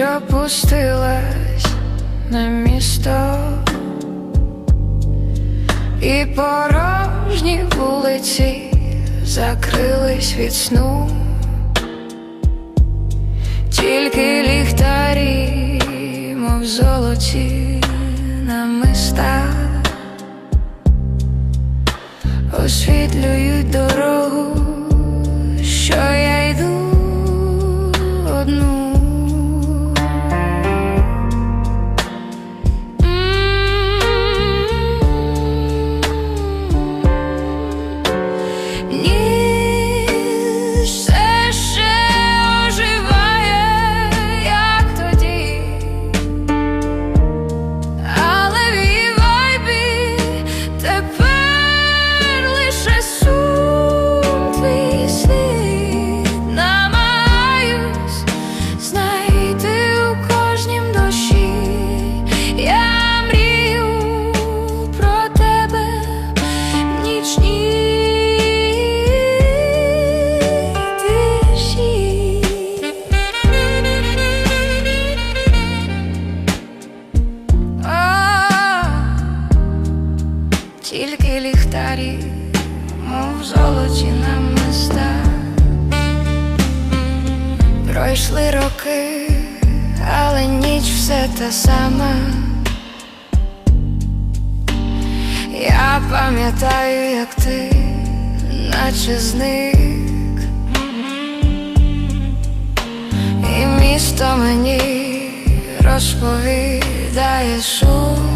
що пустилась на місто, і порожні вулиці закрились від сну, тільки ліхтарі, мов золоті намиста, освітлюють дорогу, You Тільки ліхтарі, мов золоті намиста. Пройшли роки, але ніч все та сама. Я пам'ятаю, як ти, наче зник, і місто мені розповідає шум